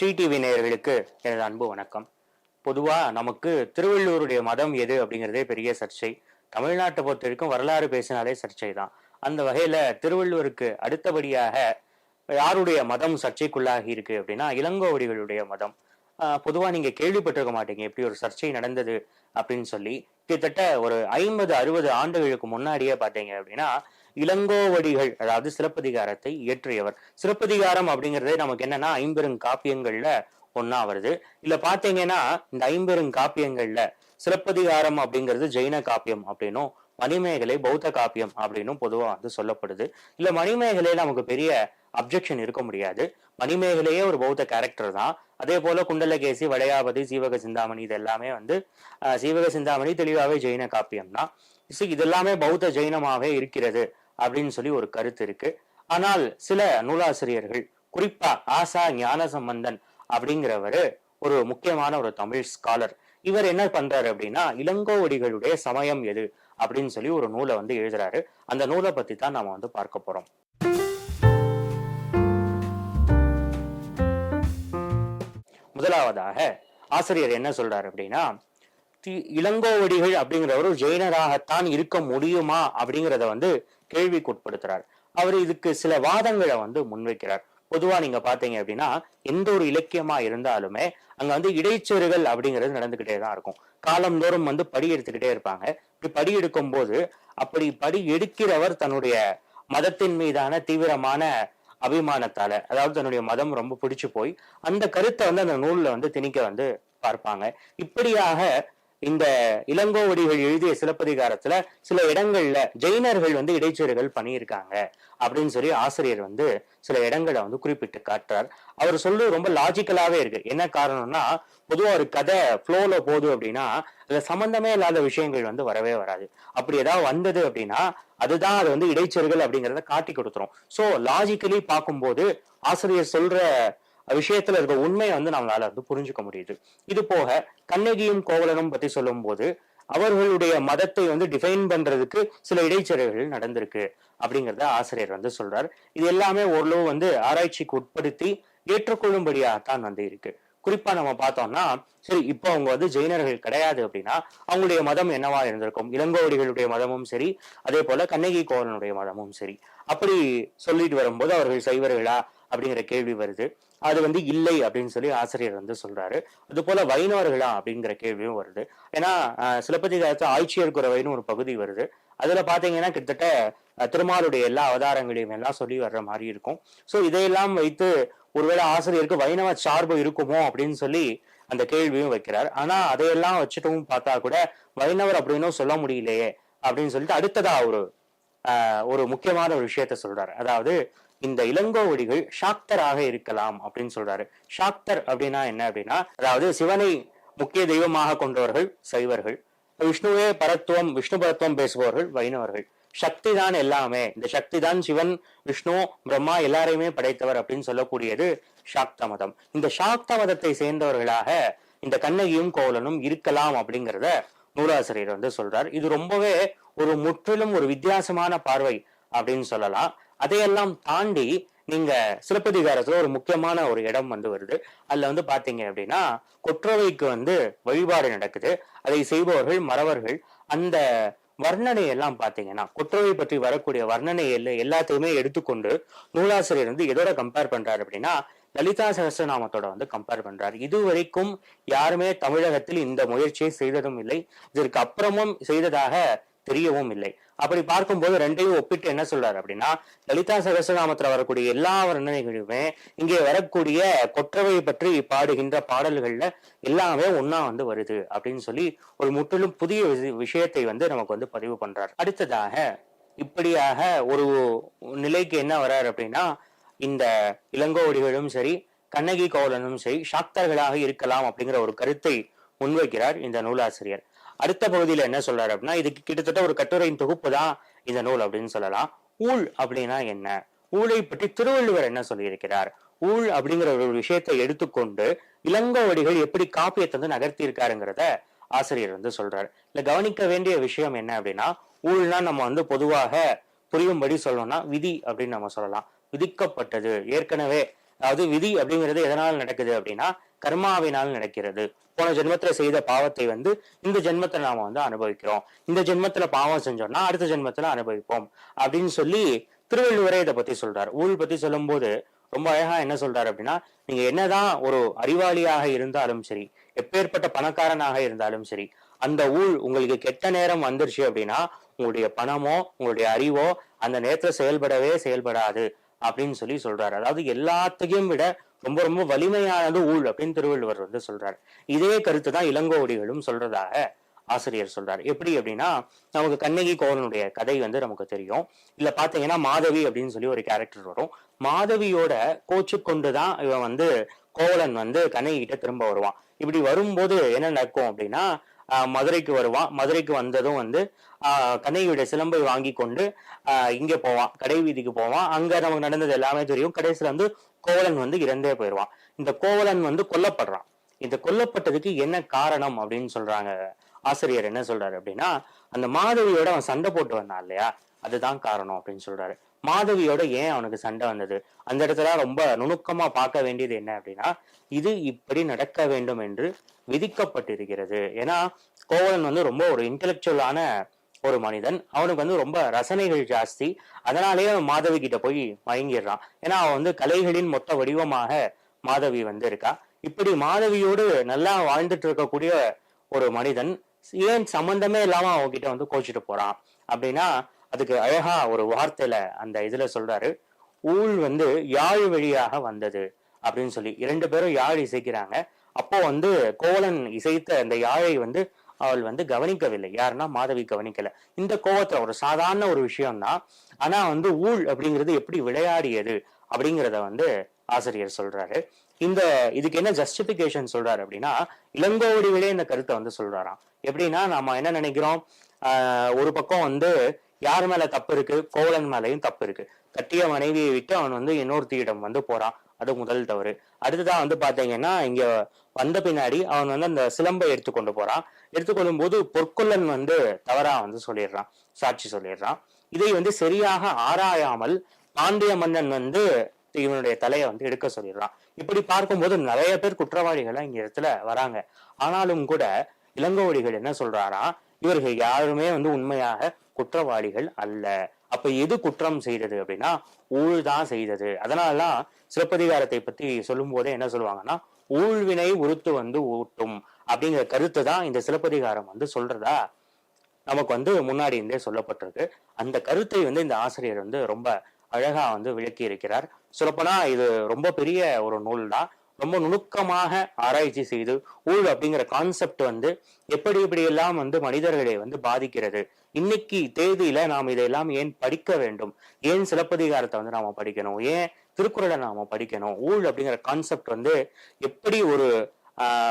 Sri TV நேயர்களுக்கு எனது அன்பு வணக்கம். பொதுவாக நமக்கு திருவள்ளூருடைய மதம் எது அப்படிங்கிறதே பெரிய சர்ச்சை. தமிழ்நாட்டை பொறுத்த வரைக்கும் வரலாறு பேசினாலே சர்ச்சை தான். அந்த வகையில் திருவள்ளுவருக்கு அடுத்தபடியாக யாருடைய மதம் சர்ச்சைக்குள்ளாகி இருக்கு அப்படின்னா இளங்கோவடிகளுடைய மதம். பொதுவாக நீங்கள் கேள்விப்பட்டிருக்க மாட்டீங்க எப்படி ஒரு சர்ச்சை நடந்தது அப்படின்னு சொல்லி. கிட்டத்தட்ட ஒரு ஐம்பது அறுபது ஆண்டுகளுக்கு முன்னாடியே பார்த்தீங்க அப்படின்னா இளங்கோவடிகள் அதாவது சிலப்பதிகாரத்தை இயற்றியவர். சிலப்பதிகாரம் அப்படிங்கிறதே நமக்கு என்னன்னா ஐம்பெரும் காப்பியங்கள்ல ஒன்னா வருது. இல்ல பாத்தீங்கன்னா இந்த ஐம்பெரும் காப்பியங்கள்ல சிலப்பதிகாரம் அப்படிங்கிறது ஜெயின காப்பியம் அப்படின்னும் மணிமேகலை பௌத்த காப்பியம் அப்படின்னும் பொதுவா வந்து சொல்லப்படுது. இல்ல மணிமேகலை நமக்கு பெரிய அப்ஜெக்ஷன் இருக்க முடியாது. மணிமேகலையே ஒரு பௌத்த கேரக்டர் தான். அதே போல குண்டலகேசி வளையாபதி சீவக சிந்தாமணி இது எல்லாமே வந்து ஆஹ், சீவக சிந்தாமணி தெளிவாகவே ஜெயின காப்பியம் தான். இது எல்லாமே பௌத்த ஜெயினமாவே இருக்கிறது. அப்படின்னு சொல்லி ஒரு கருத்து இருக்கு. ஆனால் சில நூலாசிரியர்கள் குறிப்பா ஆசா ஞான சம்பந்தன் அப்படிங்கிறவரு ஒரு முக்கியமான ஒரு தமிழ் ஸ்காலர் இவர் என்ன பண்றாரு அப்படின்னா இளங்கோவடிகளுடைய சமயம் எது அப்படின்னு சொல்லி ஒரு நூலை வந்து எழுதுறாரு. அந்த நூலை பத்தி தான் நாம வந்து பார்க்க போறோம். முதலாவதாக ஆசிரியர் என்ன சொல்றாரு அப்படின்னா தி- இளங்கோவடிகள் அப்படிங்கிறவர் ஜெயினராகத்தான் இருக்க முடியுமா? அப்படிங்கிறத வந்து கேள்விக்குட்படுத்துறார். அவர் இதுக்கு சில வாதங்களை வந்து முன்வைக்கிறார். பொதுவா நீங்க பாத்தீங்க அப்படின்னா எந்த ஒரு இலக்கியமா இருந்தாலுமே அங்க வந்து இடைச்செருகள் அப்படிங்கிறது நடந்துகிட்டே தான் இருக்கும். காலந்தோறும் வந்து படி எடுத்துக்கிட்டே இருப்பாங்க. இப்படி படி எடுக்கும் போது அப்படி படி எடுக்கிறவர் தன்னுடைய மதத்தின் மீதான தீவிரமான அபிமானத்தால அதாவது தன்னுடைய மதம் ரொம்ப பிடிச்சு போய் அந்த கருத்தை வந்து அந்த நூல்ல வந்து திணிக்க வந்து பார்ப்பாங்க. இப்படியாக இந்த இளங்கோவடிகள் எழுதிய சிலப்பதிகாரத்துல சில இடங்கள்ல ஜெயினர்கள் வந்து இடைச்சேறுகள் பண்ணியிருக்காங்க அப்படின்னு சொல்லி ஆசிரியர் வந்து சில இடங்களை வந்து குறிப்பிட்டு காட்டுறார். அவர் சொல்லு ரொம்ப லாஜிக்கலாவே இருக்கு. என்ன காரணம்னா பொதுவா ஒரு கதை ஃப்ளோல போகுது அப்படின்னா அதுல சம்பந்தமே இல்லாத விஷயங்கள் வந்து வரவே வராது. அப்படி ஏதாவது வந்தது அப்படின்னா அதுதான் அது வந்து இடைச்சர்கள் அப்படிங்கறத காட்டி கொடுத்துரும். சோ லாஜிக்கலி பார்க்கும்போது ஆசிரியர் சொல்ற விஷயத்துல இருக்க உண்மையை வந்து நம்மளால வந்து புரிஞ்சுக்க முடியுது. இது போக கண்ணகியும் கோவலனும் பத்தி சொல்லும்போது அவர்களுடைய மதத்தை வந்து டிஃபைன் பண்றதுக்கு சில இடைச்செருகள் நடந்திருக்கு அப்படிங்கிறத ஆசிரியர் வந்து சொல்றார். இது எல்லாமே ஓரளவு வந்து ஆராய்ச்சிக்கு உட்படுத்தி ஏற்றுக்கொள்ளும்படியாகத்தான் வந்து இருக்கு. குறிப்பா நம்ம பார்த்தோம்னா சரி இப்போ அவங்க வந்து ஜெயினர்கள் கிடையாது அப்படின்னா அவங்களுடைய மதம் என்னவா இருந்திருக்கும்? இளங்கோவடிகளுடைய மதமும் சரி அதே போல கண்ணகி கோவலனுடைய மதமும் சரி. அப்படி சொல்லிட்டு வரும்போது அவர்கள் சைவர்களா அப்படிங்கிற கேள்வி வருது. அது வந்து இல்லை அப்படின்னு சொல்லி ஆசிரியர் வந்து சொல்றாரு. அது போல வைணவர்களா அப்படிங்கிற கேள்வியும் வருது. ஏன்னா சிலப்பதிகாரத்தில் சிலப்பதிகாரத்து ஆட்சியர் குறவைன்னு ஒரு பகுதி வருது. அதுல பாத்தீங்கன்னா கிட்டத்தட்ட திருமாலுடைய எல்லா அவதாரங்களையும் எல்லாம் சொல்லி வர்ற மாதிரி இருக்கும். சோ இதையெல்லாம் வைத்து ஒருவேளை ஆசிரியருக்கு வைணவ சார்பு இருக்குமோ அப்படின்னு சொல்லி அந்த கேள்வியும் வைக்கிறார். ஆனா அதையெல்லாம் வச்சுட்டும் பார்த்தா கூட வைணவர் அப்படின்னும் சொல்ல முடியலையே அப்படின்னு சொல்லிட்டு அடுத்ததா ஒரு ஒரு முக்கியமான ஒரு விஷயத்த சொல்றாரு. அதாவது இந்த இளங்கோவடிகள் சாக்தராக இருக்கலாம் அப்படின்னு சொல்றாரு. சாக்தர் அப்படின்னா என்ன அப்படின்னா அதாவது சிவனை முக்கிய தெய்வமாக கொண்டவர்கள் சைவர்கள் விஷ்ணுவே பரத்துவம் விஷ்ணு பரத்துவம் பேசுபவர்கள் வைணவர்கள். சக்தி தான் எல்லாமே. இந்த சக்தி தான் சிவன் விஷ்ணு பிரம்மா எல்லாரையுமே படைத்தவர் அப்படின்னு சொல்லக்கூடியது சாக்த மதம். இந்த சாக்த மதத்தை சேர்ந்தவர்களாக இந்த கண்ணகியும் கோவலனும் இருக்கலாம் அப்படிங்கிறத நூலாசிரியர் வந்து சொல்றார். இது ரொம்பவே ஒரு முற்றிலும் ஒரு வித்தியாசமான பார்வை அப்படின்னு சொல்லலாம். அதையெல்லாம் தாண்டி நீங்க சிலப்பதிகாரத்துல ஒரு முக்கியமான ஒரு இடம் வந்து வருது. அதுல வந்து பாத்தீங்க அப்படின்னா கொற்றவைக்கு வந்து வழிபாடு நடக்குது. அதை செய்பவர்கள் மறவர்கள். அந்த வர்ணனை எல்லாம் பாத்தீங்கன்னா கொற்றவை பற்றி வரக்கூடிய வர்ணனை எல்லாத்தையுமே எடுத்துக்கொண்டு நூலாசிரியர் வந்து எதோட கம்பேர் பண்றாரு அப்படின்னா லலிதா சகஸ்ரநாமத்தோட வந்து கம்பேர் பண்றாரு. இதுவரைக்கும் யாருமே தமிழகத்தில் இந்த முயற்சியை செய்ததும் இல்லை. இதற்கு அப்புறமும் செய்ததாக தெரியவும் இல்லை. அப்படி பார்க்கும்போது ரெண்டையும் ஒப்பிட்டு என்ன சொல்றாரு அப்படின்னா லலிதா சகஸ்ரநாமத்துல வரக்கூடிய எல்லா வர்ணனைகளுமே இங்கே வரக்கூடிய கொற்றவை பற்றி பாடுகின்ற பாடல்கள்ல எல்லாமே ஒன்னா வந்து வருது அப்படின்னு சொல்லி ஒரு முற்றிலும் புதிய விஷயத்தை வந்து நமக்கு வந்து பதிவு பண்றார். அடுத்ததாக இப்படியாக ஒரு நிலைக்கு என்ன வர்றாரு அப்படின்னா இந்த இளங்கோவடிகளும் சரி கண்ணகி கோவலனும் சரி சாக்தர்களாக இருக்கலாம் அப்படிங்கிற ஒரு கருத்தை முன்வைக்கிறார் இந்த நூலாசிரியர். அடுத்த பகுதியில என்ன சொல்றாரு அப்படின்னா இதுக்கு கிட்டத்தட்ட ஒரு கட்டுரையின் தொகுப்பு தான் இந்த நூல் அப்படின்னு சொல்லலாம். ஊழ் அப்படின்னா என்ன? ஊழை பற்றி திருவள்ளுவர் என்ன சொல்லியிருக்கிறார்? ஊழ் அப்படிங்கிற ஒரு விஷயத்தை எடுத்துக்கொண்டு இளங்கோவடிகள் எப்படி காப்பியத்தை வந்து நகர்த்தி இருக்காருங்கிறத ஆசிரியர் வந்து சொல்றாரு. இல்ல கவனிக்க வேண்டிய விஷயம் என்ன அப்படின்னா ஊழ்னா நம்ம வந்து பொதுவாக புரியும்படி சொல்லணும்னா விதி அப்படின்னு நம்ம சொல்லலாம். விதிக்கப்பட்டது. ஏற்கனவே அதாவது விதி அப்படிங்கிறது எதனால் நடக்குது அப்படின்னா கர்மாவினால் நடக்கிறது. போன ஜென்மத்துல செய்த பாவத்தை வந்து இந்த ஜென்மத்துல நாம வந்து அனுபவிக்கிறோம். இந்த ஜென்மத்துல பாவம் செஞ்சோம்னா அடுத்த ஜென்மத்துல அனுபவிப்போம் அப்படின்னு சொல்லி திருவள்ளுவரே இதை பத்தி சொல்றாரு. ஊழ் பத்தி சொல்லும்போது ரொம்ப அழகா என்ன சொல்றாரு அப்படின்னா நீங்க என்னதான் ஒரு அறிவாளியாக இருந்தாலும் சரி எப்பேற்பட்ட பணக்காரனாக இருந்தாலும் சரி அந்த ஊழ் உங்களுக்கு கெட்ட நேரம் வந்துருச்சு அப்படின்னா உங்களுடைய பணமோ உங்களுடைய அறிவோ அந்த நேரத்துல செயல்படவே செயல்படாது. அப்படின்னு சொல்லி சொல்றாரு. அதாவது எல்லாத்தையும் விட ரொம்ப ரொம்ப வலிமையானது ஊழ் அப்படின்னு திருவள்ளுவர் வந்து சொல்றாரு. இதே கருத்து தான் இளங்கோவடிகளும் சொல்றதாக ஆசிரியர் சொல்றாரு. எப்படி அப்படின்னா நமக்கு கண்ணகி கோவலனுடைய கதை வந்து நமக்கு தெரியும். இல்ல பாத்தீங்கன்னா மாதவி அப்படின்னு சொல்லி ஒரு கேரக்டர் வரும். மாதவியோட கோச்சு கொண்டுதான் இவன் வந்து கோவலன் வந்து கண்ணகி கிட்ட திரும்ப வருவான். இப்படி வரும்போது என்ன நடக்கும் அப்படின்னா மதுரைக்கு வருவான். மதுரைக்கு வந்ததும் வந்து கண்ணகியுடைய சிலம்பை வாங்கி கொண்டு இங்கே போவான். கடை வீதிக்கு போவான். அங்கே நமக்கு நடந்தது எல்லாமே தெரியும். கடைசியில வந்து கோவலன் வந்து இறந்தே போயிடுவான். இந்த கோவலன் வந்து கொல்லப்படுறான். இந்த கொல்லப்பட்டதுக்கு என்ன காரணம் அப்படின்னு சொல்றாங்க ஆசிரியர் என்ன சொல்றாரு அப்படின்னா அந்த மாதவியோட அவன் சண்டை போட்டு வந்தான் இல்லையா? அதுதான் காரணம் அப்படின்னு சொல்றாரு. மாதவியோட ஏன் அவனுக்கு சண்டை வந்தது? அந்த இடத்துல ரொம்ப நுணுக்கமா பார்க்க வேண்டியது என்ன அப்படின்னா இது இப்படி நடக்க வேண்டும் என்று விதிக்கப்பட்டிருக்கிறது. ஏன்னா கோவலன் வந்து ரொம்ப ஒரு இன்டெலெக்சுவலான ஒரு மனிதன். அவனுக்கு வந்து ரொம்ப ரசனைகள் ஜாஸ்தி. அதனாலேயே அவன் மாதவி கிட்ட போய் மயங்கிடுறான். ஏன்னா அவன் வந்து கலைகளின் மொத்த வடிவமாக மாதவி வந்து இருக்கா இப்படி மாதவியோடு நல்லா வாழ்ந்துட்டு இருக்கக்கூடிய ஒரு மனிதன் ஏன் சம்பந்தமே இல்லாம அவகிட்ட வந்து கோச்சிட்டு போறான்? அப்படின்னா அதுக்கு அழகா ஒரு வார்த்தையில அந்த இதுல சொல்றாரு ஊழ் வந்து யாழ் வழியாக வந்தது அப்படின்னு சொல்லி. இரண்டு பேரும் யாழ் இசைக்கிறாங்க. அப்போ வந்து கோவலன் இசைத்த அந்த யாழை வந்து அவள் வந்து கவனிக்கவில்லை. யாருன்னா மாதவி கவனிக்கல. இந்த கோவத்துல ஒரு சாதாரண ஒரு விஷயம்தான். ஆனா வந்து ஊழ் அப்படிங்கிறது எப்படி விளையாடியது அப்படிங்கிறத வந்து ஆசிரியர் சொல்றாரு. இந்த இதுக்கு என்ன ஜஸ்டிபிகேஷன் சொல்றாரு அப்படின்னா இளங்கோவடிகளே இந்த கருத்தை வந்து சொல்றாராம். எப்படின்னா நாம என்ன நினைக்கிறோம்? ஒரு பக்கம் வந்து யார் மேல தப்பு இருக்கு? கோவலன் மேலையும் தப்பு இருக்கு. கட்டிய மனைவியை விட்டு அவன் வந்து இன்னொருத்தியிடம் வந்து போறான். அது முதல் தவறு. அடுத்ததான் வந்து பாத்தீங்கன்னா இங்க வந்த பின்னாடி அவன் வந்து அந்த சிலம்பை எடுத்துக்கொண்டு போறான். எடுத்துக்கொள்ளும் போது பொற்கொள்ளன் வந்து தவறா வந்து சொல்லிடுறான். சாட்சி சொல்லிடுறான். இதை வந்து சரியாக ஆராயாமல் பாண்டிய மன்னன் வந்து இவனுடைய தலையை வந்து எடுக்க சொல்லிடுறான். இப்படி பார்க்கும்போது நிறைய பேர் குற்றவாளிகள் இங்க இடத்துல வராங்க. ஆனாலும் கூட இளங்கோவடிகள் என்ன சொல்றாரா? இவர்கள் யாருமே வந்து உண்மையாக குற்றவாளிகள் அல்ல. அப்ப எது குற்றம் செய்தது அப்படின்னா ஊழ் தான் செய்தது. அதனாலதான் சிலப்பதிகாரத்தை பத்தி சொல்லும் போதே என்ன சொல்லுவாங்கன்னா ஊழ்வினை உறுத்து வந்து ஊட்டும் அப்படிங்கிற கருத்து தான் இந்த சிலப்பதிகாரம் வந்து சொல்றதா நமக்கு வந்து முன்னாடி இருந்தே சொல்லப்பட்டிருக்கு. அந்த கருத்தை வந்து இந்த ஆசிரியர் வந்து ரொம்ப அழகா வந்து விளக்கி இருக்கிறார் சொல்லப்போனா இது ரொம்ப பெரிய ஒரு நூல் தான் ரொம்ப நுணுக்கமாக ஆராய்ச்சி செய்து ஊழ் அப்படிங்கிற கான்செப்ட் வந்து எப்படி எப்படி எல்லாம் வந்து மனிதர்களை வந்து பாதிக்கிறது? இன்னைக்கு தேதியில நாம் இதையெல்லாம் ஏன் படிக்க வேண்டும்? ஏன் சிலப்பதிகாரத்தை வந்து நாம படிக்கணும்? ஏன் திருக்குறளை நாம படிக்கணும்? ஊழ் அப்படிங்கிற கான்செப்ட் வந்து எப்படி ஒரு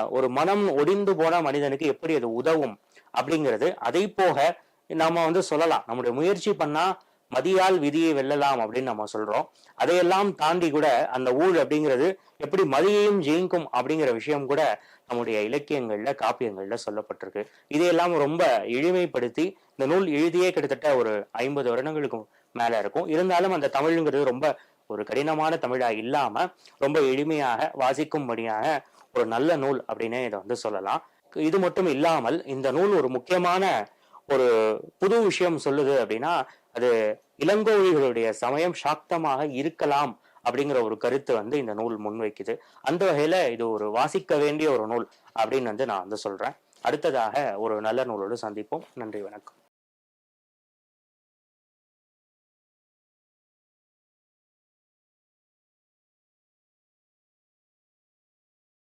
ஒரு மனம் ஒடிந்து போன மனிதனுக்கு எப்படி அது உதவும் அப்படிங்கிறது அதை போக நாம வந்து சொல்லலாம். நம்முடைய முயற்சி பண்ணா மதியால் விதியை வெல்லலாம் அப்படின்னு நம்ம சொல்றோம். அதையெல்லாம் தாண்டி கூட அந்த ஊழ் அப்படிங்கிறது எப்படி மதியையும் ஜெயிக்கும் அப்படிங்கிற விஷயம் கூட நம்முடைய இலக்கியங்கள்ல காப்பியங்கள்ல சொல்லப்பட்டிருக்கு. இதையெல்லாம் ரொம்ப எளிமைப்படுத்தி இந்த நூல் எழுதியே கிட்டத்தட்ட ஒரு ஐம்பது வருடங்களுக்கும் மேல இருக்கும். இருந்தாலும் அந்த தமிழ்ங்கிறது ரொம்ப ஒரு கடினமான தமிழா இல்லாம ரொம்ப எளிமையாக வாசிக்கும்படியாக ஒரு நல்ல நூல் அப்படின்னே இதை வந்து சொல்லலாம். இது மட்டும் இல்லாமல் இந்த நூல் ஒரு முக்கியமான ஒரு புது விஷயம் சொல்லுது அப்படின்னா அது இளங்கோழிகளுடைய சமயம் சாக்தமாக இருக்கலாம் அப்படிங்கிற ஒரு கருத்து வந்து இந்த நூல் முன்வைக்குது அந்த வகையில இது ஒரு வாசிக்க வேண்டிய ஒரு நூல் அப்படின்னு வந்து நான் வந்து சொல்றேன். அடுத்ததாக ஒரு நல்ல நூலோடு சந்திப்போம். நன்றி வணக்கம்.